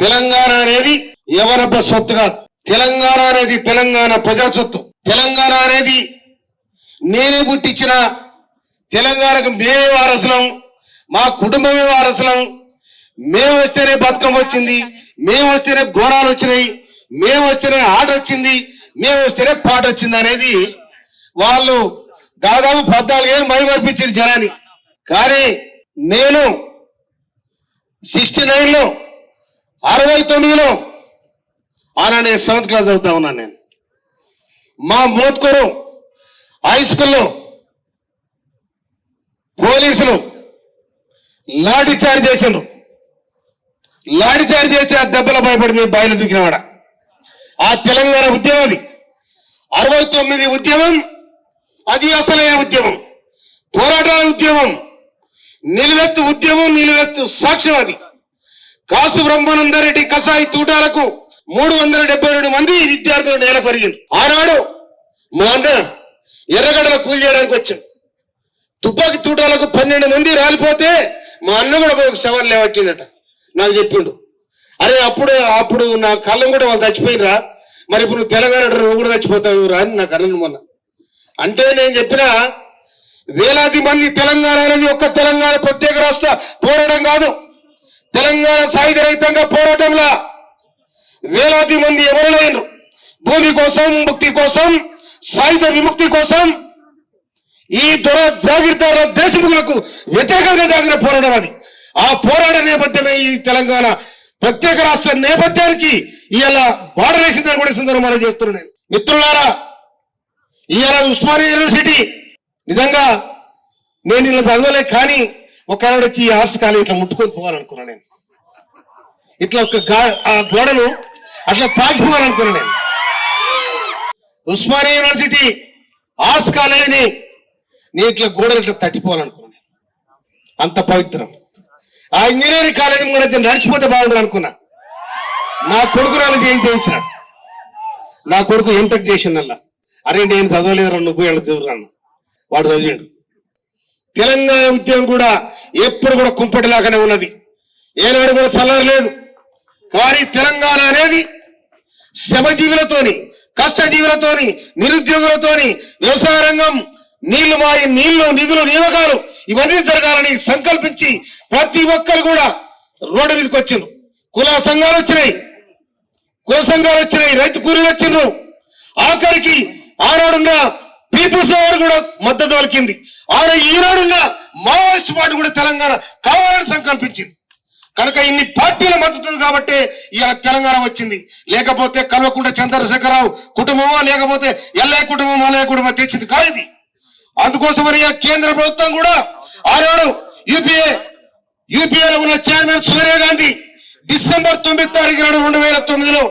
తెలంగాణ అనేది ఎవరబ్బ సొత్తు కాదు. తెలంగాణ అనేది తెలంగాణ ప్రజల సొత్తు. తెలంగాణ అనేది నేనే పుట్టించిన తెలంగాణకు మేమే వారసులం మా కుటుంబమే వారసులం. మేము వస్తేనే బతుకమ్మ వచ్చింది మేము వస్తేనే బోనాలు వచ్చినాయి మేము వస్తేనే ఆట వచ్చింది మేము వస్తేనే పాట వచ్చింది అనేది వాళ్ళు దాదాపు పద్నాలుగేళ్ళు మైమర్పించారు జనాన్ని. కానీ నేను సిక్స్టీ నైన్లో అరవై తొమ్మిదిలో ఆనా నేను సెవెంత్ క్లాస్ చదువుతా ఉన్నాను నేను. మా మోత్కూరు హై స్కూల్లో పోలీసులు లాఠీ చార్జ్ చేసిండ్రు. లాఠీ చార్జ్ చేసి ఆ దెబ్బల భయపడి మేము బయలు దూకినవాడ. ఆ తెలంగాణ ఉద్యమం అది. అరవై తొమ్మిది ఉద్యమం అది అసలైన ఉద్యమం. పోరాటాల ఉద్యమం నిలువెత్తు ఉద్యమం నిలువెత్తు సాక్ష్యం అది. కాసు బ్రహ్మానందరెడ్డి కసాయి తూటాలకు మూడు వందల డెబ్బై రెండు మంది విద్యార్థులు నేల పరిగింది. ఆనాడు మా అన్న ఎర్రగడలు కూలి చేయడానికి వచ్చాం తుపాకి తూటాలకు పన్నెండు మంది రాలిపోతే మా అన్న కూడా ఒక శవం లేవట్టిందట. నాకు చెప్పిండు. అరే అప్పుడు అప్పుడు నా కళ్ళం కూడా వాళ్ళు చచ్చిపోయినరా? మరి ఇప్పుడు నువ్వు తెలంగాణ నువ్వు కూడా చచ్చిపోతావు రా అని నాకు అన్నను మొన్న. అంటే నేను చెప్పిన వేలాది మంది తెలంగాణ అనేది ఒక్క తెలంగాణ ప్రత్యేక రాష్ట్ర పోరాటం కాదు. తెలంగాణ సాయుధ రహితంగా పోరాటంలో వేలాది మంది ఎవరులైనరు భూమి కోసం ముక్తి కోసం సాయుధ విముక్తి కోసం ఈ దొర జాగ్రత్త దేశములకు వ్యతిరేకంగా జరిగిన పోరాటం అది. ఆ పోరాట నేపథ్యమే ఈ తెలంగాణ ప్రత్యేక రాష్ట్ర నేపథ్యానికి ఇలా బార్డర్ వేసిందని కూడా సందర్భం సందర్భంగా చేస్తున్నాను నేను. మిత్రులారా ఇవాళ ఉస్మానియా యూనివర్సిటీ నిజంగా నేను ఇలా చదవలే కానీ ఒక వచ్చి ఈ ఆర్ట్స్ కాలేజ్ ఇట్లా ముట్టుకొని పోవాలనుకున్నా నేను. ఇట్లా ఒక ఆ గోడను అట్లా పాకిపోవాలనుకున్నా నేను. ఉస్మానియా యూనివర్సిటీ ఆర్ట్స్ కాలేజీని నేను ఇట్లా గోడలు ఇట్లా తట్టిపోవాలనుకున్నాను అంత పవిత్రం. ఆ ఇంజనీరింగ్ కాలేజీ కూడా నడిచిపోతే బాగుండదు అనుకున్నా. నా కొడుకు నాలుగు ఏం చేయించినాడు నా కొడుకు ఎంటెక్ చేసిన అరే నేను చదవలేదు రెండు నువ్వు ఏళ్ళు చదువురాను వాడు చదివిండు. తెలంగాణ ఉద్యమం కూడా ఎప్పుడు కూడా కుంపటిలాగానే ఉన్నది. ఏనాడు కూడా చల్లరలేదు కానీ తెలంగాణ అనేది శ్రమజీవులతోని కష్టజీవులతోని నిరుద్యోగులతోని వ్యవసాయ రంగం నీళ్ళు మాయి నీళ్ళు నిధులు నియమకాలు ఇవన్నీ జరగాలని సంకల్పించి ప్రతి ఒక్కరు కూడా రోడ్డు మీదకి వచ్చిండ్రు. కుల సంఘాలు వచ్చినాయి. కుల సంఘాలు వచ్చినాయి. రైతు కూలీలు వచ్చిండ్రు. ఆఖరికి ఆనాడున్న పీపుల్స్ వారు కూడా మద్దతు పలికింది. ఆరు ఈనాడున్న మావోయిస్ట్ పార్టీ కూడా తెలంగాణ కావాలని సంకల్పించింది కనుక ఇన్ని పార్టీల మద్దతు ఉంది కాబట్టి ఇలా తెలంగాణ వచ్చింది. లేకపోతే కల్వకుంట చంద్రశేఖరరావు కుటుంబమా లేకపోతే ఎల్ఐ కుటుంబం అలయ కుటుంబం తెచ్చింది కాదు ఇది. అందుకోసమని కేంద్ర ప్రభుత్వం కూడా ఆనాడు యూపీఏ యూపీఏలో ఉన్న చైర్మన్ సోనియా గాంధీ డిసెంబర్ తొమ్మిది తారీఖు నాడు రెండు వేల తొమ్మిదిలో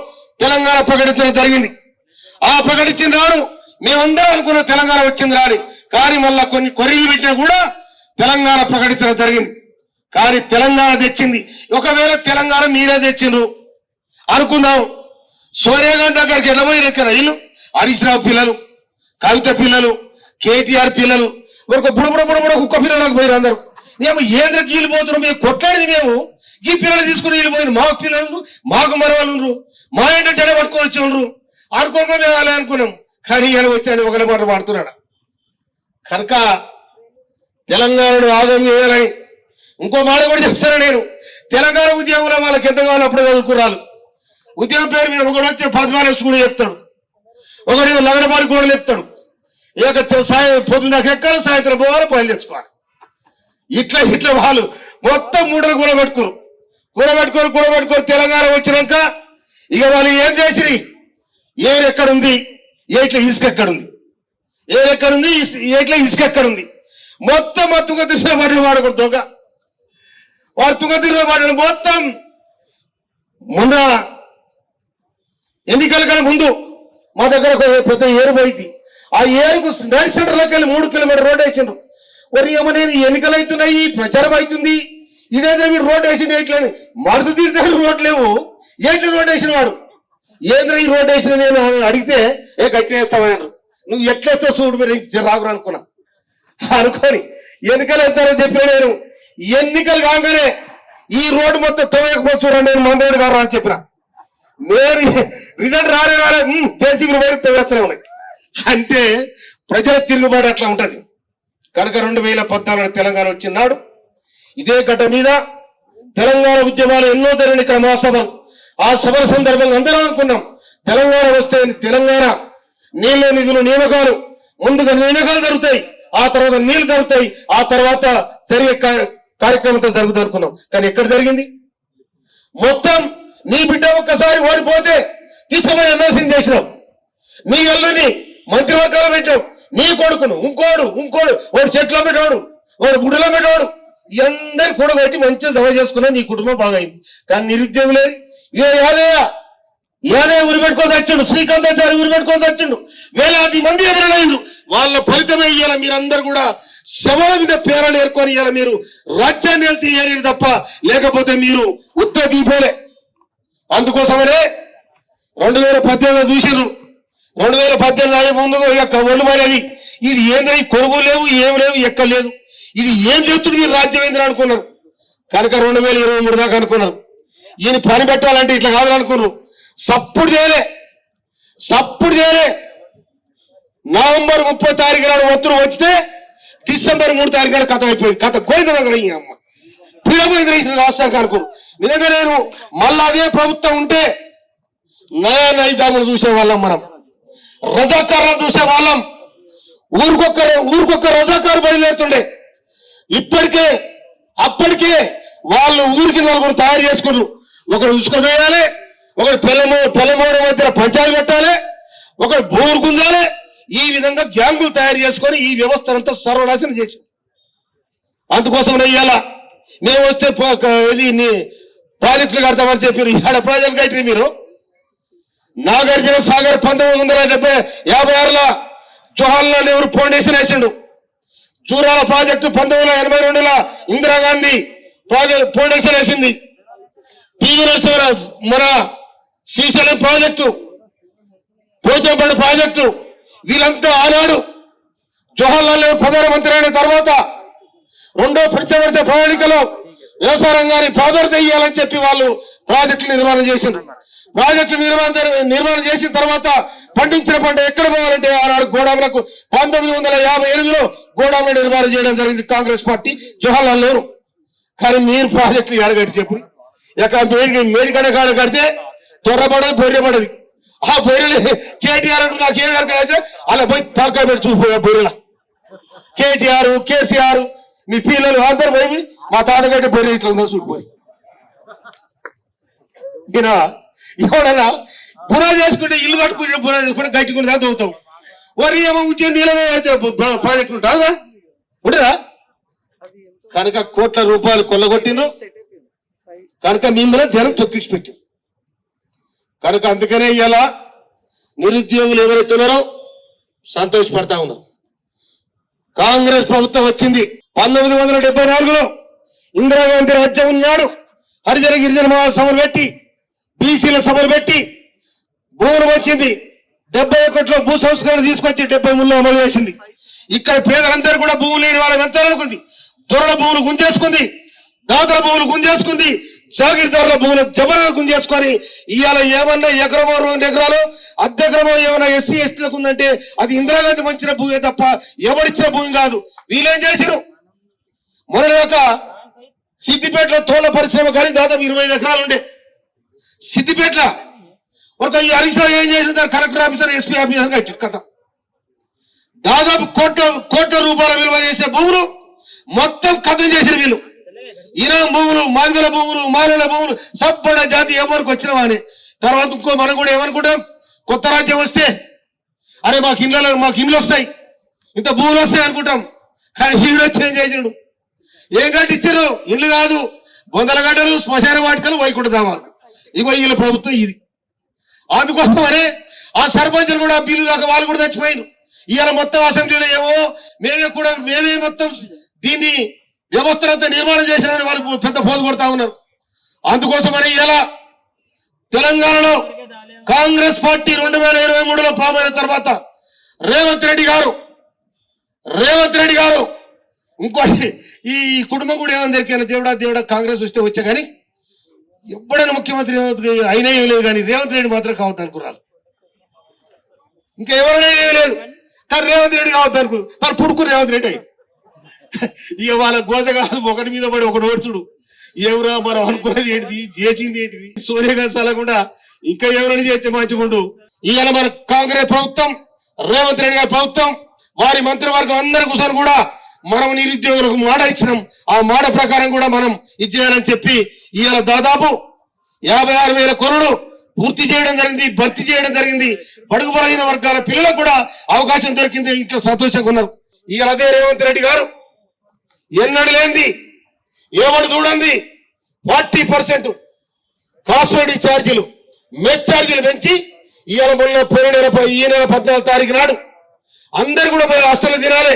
తెలంగాణ ప్రకటించడం జరిగింది. ఆ ప్రకటించిన నాడు మేమందరం అనుకున్న తెలంగాణ వచ్చింది రాని. కానీ మళ్ళా కొన్ని కొర్రీలు పెట్టినా కూడా తెలంగాణ ప్రకటించడం జరిగింది. కానీ తెలంగాణ తెచ్చింది. ఒకవేళ తెలంగాణ మీరే తెచ్చిండ్రు. అనుకుందాం. సోనియా గాంధీ దగ్గరికి వెళ్ళబోయి పోయి ఎక్కడ వీళ్ళు? హరీష్ రావు పిల్లలు కవిత పిల్లలు కేటీఆర్ పిల్లలు. ఒక బుడబుడ బుడబుడ కుక్క పిల్లలకు పోయారు అందరు. మేము ఏంద్రకి వీళ్ళు పోతున్నాం మేము కొట్లాడింది మేము. ఈ పిల్లలు తీసుకుని వీళ్ళు పోయిన మాకు పిల్లలు మాకు మరవాళ్ళు మా ఇంట జడ పట్టుకొని వచ్చి ఉండ్రు అనుకోగా మేము అలా అనుకున్నాం. కానీ ఇలా వచ్చాను ఒకరి మాట పాడుతున్నాడు కనుక తెలంగాణను ఆగం చేయాలని ఇంకో మాట కూడా చెప్తాను నేను. తెలంగాణ ఉద్యోగంలో వాళ్ళకి ఎంత కావాలో అప్పుడే చదువుకురాలు. ఉద్యోగం పేరు మీద ఒకడు వచ్చి పద్మాలయ స్కూల్ చెప్తాడు. ఒకడు లగడపాడు కూడా చెప్తాడు. ఇక సాయం పొద్దున్న దాకా ఎక్కాలి సాయంత్రం పోవాలి పని తెచ్చుకోవాలి. ఇట్లా ఇట్లా వాళ్ళు మొత్తం మూడలు కూడా పెట్టుకోరు కూడా పెట్టుకోరు కూడా పెట్టుకోరు తెలంగాణ వచ్చినాక ఇక వాళ్ళు ఏం చేసిరి? ఏరు ఎక్కడుంది? ఏట్ల ఇసుక ఎక్కడుంది? ఏ ఎక్కడుంది? ఇస్- ఏట్ల ఇసుక ఎక్కడుంది? మొత్తం ఆ తుంగ దృష్టిలో పడిన వాడు ఒక దొంగ. వాడు తుంగ దృష్టిలో పడిన మొత్తం మొన్న ఎన్నికల కన్నా ముందు మా దగ్గర ఒక పెద్ద ఏరు పోయింది. ఆ ఏరుకు నడి సెంటర్లోకి వెళ్ళి మూడు కిలోమీటర్ రోడ్ వేసిండ్రు. ఒరి ఏమనేది ఎన్నికలు అవుతున్నాయి ప్రచారం అవుతుంది ఇదేంద్ర మీరు రోడ్ వేసిండు ఎట్లని మరుదు తీర్థాలు రోడ్ లేవు ఎట్లా రోడ్ వేసిన వాడు? ఏంద్ర ఈ రోడ్ వేసిన నేను అడిగితే ఏ గట్టి నువ్వు ఎట్లేస్తావు చూడు మీరు రాకురా అనుకున్నా. అనుకోని ఎన్నికలు అవుతారని చెప్పిన నేను ఎన్నికలు కాగానే ఈ రోడ్డు మొత్తం తొవ్వకపోతే చూడండి నేను మందరెడ్డి గారు అని చెప్పిన. నేను రిజల్ట్ రాలే రాలే జేసీబీ వేరు తవ్వేస్తూనే ఉన్నాయి. అంటే ప్రజల తిరుగుబాటు అట్లా ఉంటుంది. కనుక రెండు వేల పద్నాలుగు తెలంగాణ వచ్చినాడు ఇదే గడ్డ మీద తెలంగాణ ఉద్యమాలు ఎన్నో జరిగిన ఇక్కడ మా ఆ సభల సందర్భంగా అందరం అనుకున్నాం. తెలంగాణ వస్తే తెలంగాణ నీళ్ళ నిధులు నియామకాలు ముందుగా నియామకాలు జరుగుతాయి ఆ తర్వాత నీళ్ళు జరుగుతాయి ఆ తర్వాత జరిగే కార్య- కార్యక్రమంతో జరుగుతుంది అనుకున్నాం. కానీ ఎక్కడ జరిగింది? మొత్తం నీ బిడ్డ ఒక్కసారి ఓడిపోతే తీసుకుపోయి ఎమ్మెల్సీ చేసినాం. నీ అల్లుని మంత్రివర్గాలు పెట్టావు నీ కొడుకును ఇంకోడు ఇంకోడు వాడు చెట్లో పెట్టాడు వాడు గుడిలో పెట్టాడు అందరి కూడబెట్టి మంచిగా జమ చేసుకున్నా. నీ కుటుంబం బాగైంది. కానీ నిరుద్యోగులే ఏ యాదయ్య యాదే ఉరి పెట్టుకొని తెచ్చిండు? శ్రీకాంతాచారి ఉరి పెట్టుకొని వచ్చిండు వేలాది మంది ఎదురలైండ్రు వాళ్ళ ఫలితమే ఇయ్యాల మీరందరూ కూడా శవాల మీద పేరలు ఏర్కొని ఇయ్యాల మీరు. రాజ్యాన్ని వెళ్తే ఏరేది తప్ప లేకపోతే మీరు ఉత్త దీపోలే. అందుకోసమనే రెండు వేల పద్దెనిమిది చూసిర్రు రెండు వేల పద్దెనిమిది అయ్యే ముందు ఇక ఒళ్ళు మారేది. ఇది ఏంద్ర ఈ కొడుకు లేవు ఏం లేవు ఎక్కలేదు ఇది ఏం చేస్తుడు మీరు రాజ్యం ఏంద్ర అనుకున్నారు? కనుక రెండు వేల ఇరవై మూడు దాకా అనుకున్నారు. ఈయన పని పెట్టాలంటే ఇట్లా కాదు అనుకున్నారు సప్పుడు చేయలే. సప్పుడు చేయలే. నవంబర్ ముప్పై తారీఖు నాడు ఒత్తులు వచ్చితే డిసెంబర్ మూడు తారీఖు నాడు కథ అయిపోయింది. కథ గోయిద అమ్మ. ప్రియమైన రైతులు రాష్ట్రానికి అనుకోరు నిజంగా నేను మళ్ళా అదే ప్రభుత్వం ఉంటే నయా నైజాములు చూసేవాళ్ళం మనం. రజాకారులను చూసేవాళ్ళం. ఊరికొక్క ఊరికొక్క రజాకారు బయలుదేరుతుండే. ఇప్పటికే అప్పటికే వాళ్ళు ఊరికి నలుగురు తయారు చేసుకున్నారు. ఒకడు ఉసుకొదేయాలి ఒకడు పిల్లమో పిల్లమోడ మధ్య పంచాయతీ పెట్టాలి ఒకడు భూములు ఈ విధంగా గ్యాంగులు తయారు చేసుకొని ఈ వ్యవస్థనంతా సర్వనాశనం చేసింది. అందుకోసం ఇవాళ మేము వస్తే ఇది ప్రాజెక్టులు కడతామని చెప్పారు. ఇక్కడ ప్రాజెక్టులు కట్టి మీరు. నాగార్జున సాగర్ పంతొమ్మిది వందల డెబ్బై యాభై ఆరులో జవహర్లాల్ నెహ్రూ ఫౌండేషన్ వేసిండు. జూరాల ప్రాజెక్టు పంతొమ్మిది వందల ఎనభై రెండులో ఇందిరాగాంధీ ప్రాజెక్ట్ ఫౌండేషన్ వేసింది. పివి నరసింహరాజు మన శ్రీశైలం ప్రాజెక్టు పోచంపల్లి ప్రాజెక్టు వీళ్ళంతా ఆనాడు జవహర్లాల్ నెహ్రూ ప్రధానమంత్రి అయిన తర్వాత రెండో పంచవర్ష ప్రణాళికలో వ్యవసాయ రంగాన్ని ప్రాధాన్యత ఇవ్వాలని చెప్పి వాళ్ళు ప్రాజెక్టులు నిర్మాణం చేసిండ్రు. ప్రాజెక్టులు నిర్మాణం నిర్మాణం చేసిన తర్వాత పండించిన పంట ఎక్కడ పోవాలంటే ఆనాడు గోడాములకు పంతొమ్మిది వందల యాభై ఎనిమిదిలో గోడాములు నిర్మాణం చేయడం జరిగింది కాంగ్రెస్ పార్టీ జవహర్లాల్ నెహ్రూ. కానీ మీరు ప్రాజెక్టులు ఎడగట్టి చెప్పు. ఎక్కడ మేడి మేడిగడ కాడ కడితే త్వరపడదు బొర్రెపడదు ఆ బొర్రెలు కేటీఆర్ అంటే నాకు ఏం కనుక అలా పోయి తలకాయ పెట్టి చూసిపోయా బొర్రెల. కేటీఆర్ కేసీఆర్ మీ పిల్లలు అందరు పోయి మా తాతగడ్డ బొర్రె ఇట్లా ఉందో చూడిపోయి ఈయన ఎవడన్నా బురా చేసుకుంటే ఇల్లు కట్టుకుంటే బురా చేసుకుంటే గట్టుకుంటే దాకా చదువుతాం వరి ఏమో ఉద్యోగం నీళ్ళమే అయితే ప్రాజెక్ట్ ఉంటుందా? ఉంటుందా? కనుక కోట్ల రూపాయలు కొల్లగొట్టిండ్రు. కనుక మిమ్మల్ని జనం తొక్కించి పెట్టారు. కనుక అందుకనే ఇలా నిరుద్యోగులు ఎవరైతే ఉన్నారో సంతోషపడతా ఉన్నారు. కాంగ్రెస్ ప్రభుత్వం వచ్చింది పంతొమ్మిది వందల డెబ్బై నాలుగులో ఇందిరాగాంధీ రాజ్యం ఉన్నాడు హరిజన గిరిజన మహాసభలు పెట్టి బీసీల సభలు పెట్టి భూములు వచ్చింది డెబ్బై ఒకటిలో భూ సంస్కరణ తీసుకొచ్చి డెబ్బై మూడులో అమలు చేసింది. ఇక్కడ పేదలందరూ కూడా భూములు లేని వాళ్ళని ఎంత అనుకుంది. దొరల భూములు గుంజేసుకుంది. దాతల భూములు గుంజేసుకుంది. జాగిరిదారుల భూములు జబరగా గుంజేసుకొని ఇవాళ ఏమన్నా ఎకరమో రెండు ఎకరాలు అర్ధెకరమో ఏమన్నా ఎస్సీ ఎస్టీలకు ఉందంటే అది ఇందిరాగాంధీ మంచిన భూమి తప్ప ఎవరిచ్చిన భూమి కాదు. వీళ్ళేం చేశారు మొన్న యొక్క సిద్దిపేటలో తోల పరిశ్రమ కానీ దాదాపు ఇరవై ఐదు ఎకరాలు ఉండే. సిద్దిపేటలో ఒక ఈ హరీష్ ఏం చేసిన దాని కలెక్టర్ ఆఫీసర్ ఎస్పీ ఆఫీసర్ కట్టి కథ. దాదాపు కోట్ల కోట్ల రూపాయల విలువ చేసే భూములు మొత్తం కథం చేసిన వీళ్ళు. ఇరాం భూములు మాదిగల భూములు మానవుల భూములు సబ్బడ జాతి ఎవరికి వచ్చినవా అని తర్వాత ఇంకో మనం కూడా ఏమనుకుంటాం? కొత్త రాజ్యం వస్తే అరే మాకు ఇండ్లలో మాకు ఇండ్లు వస్తాయి ఇంత భూములు వస్తాయి అనుకుంటాం. కానీ ఈడు వచ్చి ఏం చేసిండు? ఏం కట్టించారు ఇల్లు కాదు. బొందల గడ్డలు శ్మశాన వాటికలు వైకుంఠధామాలు ఇగో వీళ్ళ ప్రభుత్వం ఇది. అందుకోసం అరే ఆ సర్పంచులు కూడా బిల్లు దాకా వాళ్ళు కూడా చచ్చిపోయారు ఇవాళ మొత్తం అసెంబ్లీలో ఏమో మేమే కూడా మేమే మొత్తం దీన్ని వ్యవస్థనంతా నిర్మాణం చేసిన వాళ్ళు పెద్ద పోదు కొడతా ఉన్నారు. అందుకోసమని ఇలా తెలంగాణలో కాంగ్రెస్ పార్టీ రెండు వేల ఇరవై మూడులో ప్రారంభమైన తర్వాత రేవంత్ రెడ్డి గారు రేవంత్ రెడ్డి గారు ఇంకోటి ఈ కుటుంబం కూడా ఏమని దేవుడా దేవుడా కాంగ్రెస్ వస్తే వచ్చా కానీ ఎప్పుడైనా ముఖ్యమంత్రి అయినా ఏం లేదు కానీ రేవంత్ రెడ్డి మాత్రం కావద్దు అనుకున్నారు. ఇంకా ఎవరైనా ఏం లేదు. కానీ రేవంత్ రెడ్డి కావద్దు అనుకు తను పుడుకు రేవంత్ రెడ్డి అయ్యి. ఇక వాళ్ళ గోజ కాదు ఒకటి మీద పడి ఒకటి ఓడ్చుడు. ఎవరా మనం అనుకున్నది ఏంటిది? చేసింది ఏంటిది? సోనియా గాంధీ చల్లకుండా ఇంకా ఎవరైనా చేస్తే మంచిగుండు ఇవాళ మన కాంగ్రెస్ ప్రభుత్వం రేవంత్ రెడ్డి గారి ప్రభుత్వం వారి మంత్రివర్గం అందరి కూర్చొని కూడా మనం నిరుద్యోగులకు మాట ఇచ్చినాం. ఆ మాట ప్రకారం కూడా మనం ఇచ్చేయాలని చెప్పి ఇవాళ దాదాపు యాభై ఆరు వేల కొనుడు పూర్తి చేయడం జరిగింది భర్తీ చేయడం జరిగింది. బడుగు బలహీన వర్గాల పిల్లలకు కూడా అవకాశం దొరికింది. ఇంట్లో సంతోషంగా ఉన్నారు. ఇవాళ అదే రేవంత్ రెడ్డి గారు ఎన్నడు లేనిది. ఏమడు చూడండి ఫార్టీ పర్సెంట్ కాస్మెటిక్ ఛార్జీలు మెట్ ఛార్జీలు పెంచి ఇవాళ మొన్న పోయిన నెల ఈ నెల పద్నాలుగు తారీఖు నాడు అందరు కూడా పోయి హాస్టల్లో తినాలి.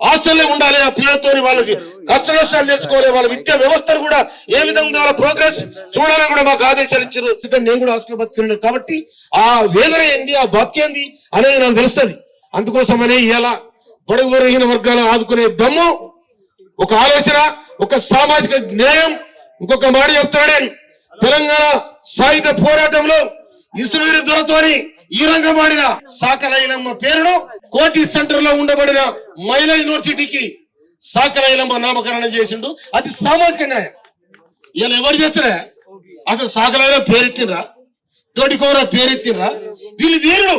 హాస్టల్లో ఉండాలి ఆ పిల్లలతో వాళ్ళకి కష్ట నష్టాలు తెలుసుకోవాలి వాళ్ళ విద్యా వ్యవస్థను కూడా ఏ విధంగా వాళ్ళ ప్రోగ్రెస్ చూడాలని కూడా మాకు ఆదేశాలు ఇచ్చారు. ఎందుకంటే నేను కూడా హాస్టల్ బతికినాను కాబట్టి ఆ వేదన ఏంది? ఆ బతికేంది అనేది నాకు తెలుస్తుంది. అందుకోసమనే ఇలా బడుగు బలహీన వర్గాలను ఆదుకునే దమ్ము ఒక ఆలోచన ఒక సామాజిక న్యాయం ఇంకొక మాట చెప్తున్నాడే. తెలంగాణ సాయుధ పోరాటంలో ఇసునీరు దొరతోని ఈ రంగం ఆడిన సాకలైలమ్మ పేరును కోటి సెంటర్లో ఉండబడిన మహిళా యూనివర్సిటీకి సాకరైలమ్మ నామకరణం చేసిండు. అది సామాజిక న్యాయం. ఇలా ఎవరు చేస్తారా అసలు సాకలైన పేరెత్తినరా తోటికోర పేరెత్తినరా వీళ్ళు వీరులు.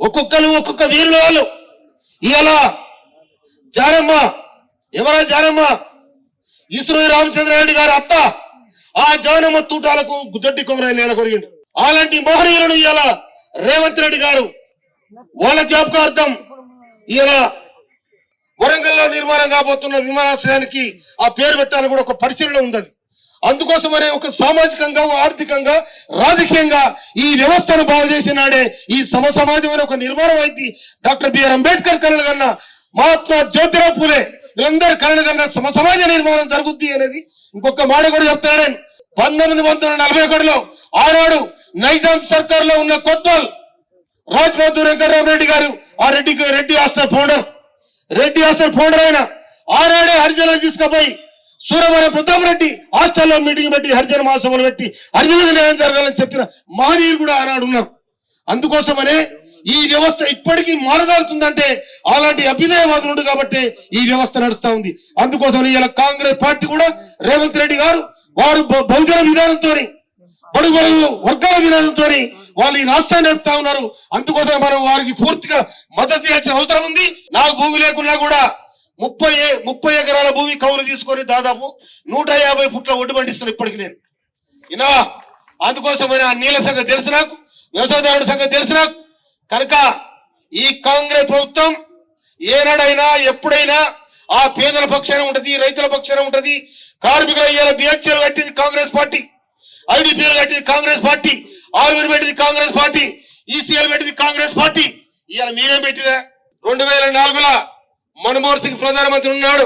ఒక్కొక్కరు ఒక్కొక్క వీరుల వాళ్ళు. ఇలా జారమ్మ ఎవరా జానమ్మ ఈశ్వర రామచంద్రారెడ్డి గారి అత్త ఆ జానమ్మ తూటాలకు గుద్దట్టి కొమరాయి నేల కొరిగిండు. అలాంటి మోహనీయులను ఇవాళ రేవంత్ రెడ్డి గారు. వాళ్ళ జ్ఞాపకార్థం ఈయన వరంగల్లో నిర్మాణం కాబోతున్న విమానాశ్రయానికి ఆ పేరు పెట్టాలని కూడా ఒక పరిశీలన ఉంది అందుకోసమనే ఒక సామాజికంగా ఆర్థికంగా రాజకీయంగా ఈ వ్యవస్థను బాగు చేసిన నాడే ఈ సమ సమాజం అనే ఒక నిర్మాణం అయింది. డాక్టర్ బిఆర్ అంబేద్కర్ కలలు కన్నా మహాత్మా జ్యోతిరావు పూలే. వీళ్ళందరూ కలలు కన్నా సమాజ నిర్మాణం జరుగుద్ది అనేది ఇంకొక మాట కూడా చెప్తున్నాడు నేను. పంతొమ్మిది వందల నలభై ఒకటిలో ఆనాడు నైజాం సర్కార్లో ఉన్న కొత్తల్ రాజ్ బహదూర్ వెంకటరామరెడ్డి గారు ఆ Reddy Reddy hostel founder Reddy hostel founder అయిన ఆనాడే హరిజనులు తీసుకుపోయి సూరవరం ప్రతాప్ రెడ్డి హాస్టల్లో మీటింగ్ పెట్టి హరిజన మహాసభలు పెట్టి హరిజన న్యాయం జరగాలని చెప్పిన మహనీయులు కూడా ఆనాడు ఉన్నారు అందుకోసమనే ఈ వ్యవస్థ ఇప్పటికీ మారదారుతుందంటే అలాంటి అభ్యుదయవాదులుండు కాబట్టి ఈ వ్యవస్థ నడుస్తా ఉంది. అందుకోసం ఇలా కాంగ్రెస్ పార్టీ కూడా రేవంత్ రెడ్డి గారు వారు బహుజన విధానంతో బడుగు వర్గాల విధానంతో వాళ్ళు ఈ రాష్ట్రాన్ని నడుపుతా ఉన్నారు. అందుకోసం మనం వారికి పూర్తిగా మద్దతు చేయాల్సిన అవసరం ఉంది. నాకు భూమి లేకున్నా కూడా ముప్పై ఏ- ముప్పై ఎకరాల భూమి కౌలు తీసుకొని దాదాపు నూట యాభై ఫుట్ల ఒడ్డు పండిస్తున్నాను ఇప్పటికి నేను. ఇనవా అందుకోసమైన ఆ నీళ్ళ సంగతి తెలుసు నాకు వ్యవసాయదారుడి సంగతి తెలుసు నాకు. కనుక ఈ కాంగ్రెస్ ప్రభుత్వం ఏనాడైనా ఎప్పుడైనా ఆ పేదల పక్షాన ఉంటది రైతుల పక్షాన ఉంటది కార్మికుల ఇయ్యాల బిహెచ్ఎల్ కట్టింది కాంగ్రెస్ పార్టీ ఐడిపిఎల్ కట్టింది కాంగ్రెస్ పార్టీ ఆర్మీలు పెట్టింది కాంగ్రెస్ పార్టీ ఈసీఎల్ పెట్టింది కాంగ్రెస్ పార్టీ. ఇవాళ మీరేం పెట్టినా రెండు వేల నాలుగులో మన్మోహన్ సింగ్ ప్రధానమంత్రి ఉన్నాడు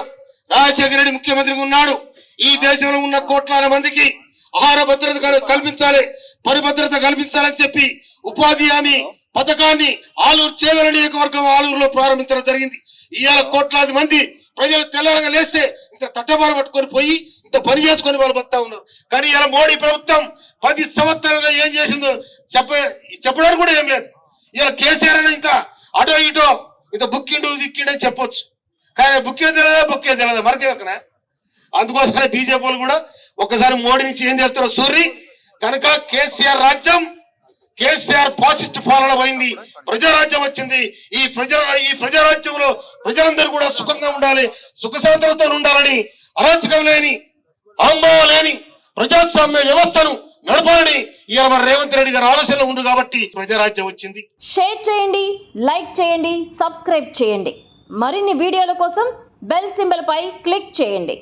రాజశేఖర రెడ్డి ముఖ్యమంత్రిగా ఉన్నాడు. ఈ దేశంలో ఉన్న కోట్లాది మందికి ఆహార భద్రత కల్పించాలి పరిభద్రత కల్పించాలని చెప్పి ఉపాధి హామీ పథకాన్ని ఆలూరు చేవెల నియోజకవర్గం ఆలూరులో ప్రారంభించడం జరిగింది. ఇవాళ కోట్లాది మంది ప్రజలు తెల్లారంగా లేస్తే ఇంత తట్టబార పట్టుకొని పోయి ఇంత పని చేసుకొని వాళ్ళు బతా ఉన్నారు. కానీ ఇలా మోడీ ప్రభుత్వం పది సంవత్సరాలుగా ఏం చేసిందో చెప్ప చెప్పడానికి కూడా ఏం లేదు. ఇలా కేసీఆర్ అని ఇంత అటో ఇటో ఇంత బుక్కిండు దిక్కిండు అని చెప్పొచ్చు. కానీ బుక్కే తెలియదా బుక్కే తెలియదా మనకేమకనా అందుకోసమే బీజేపీ వాళ్ళు కూడా ఒకసారి మోడీ నుంచి ఏం చేస్తారో సూర్రి కనుక కేసీఆర్ రాజ్యం కేసీఆర్ ఫాసిస్ట్ పాలన పోయింది ప్రజారాజ్యం వచ్చింది. ఈ ప్రజల ఈ ప్రజారాజ్యంలో ప్రజలందరూ కూడా సుఖంగా ఉండాలి సుఖశాంతులతో ఉండాలని అరాచకం లేని ఆంభావం లేని ప్రజాస్వామ్య వ్యవస్థను నడపాలని ఇవాళ మన రేవంత్ రెడ్డి గారు ఆలోచనలో ఉంది కాబట్టి ప్రజారాజ్యం వచ్చింది. షేర్ చేయండి లైక్ చేయండి సబ్స్క్రైబ్ చేయండి. మరిన్ని వీడియోల కోసం బెల్ సింబల్ పై క్లిక్ చేయండి.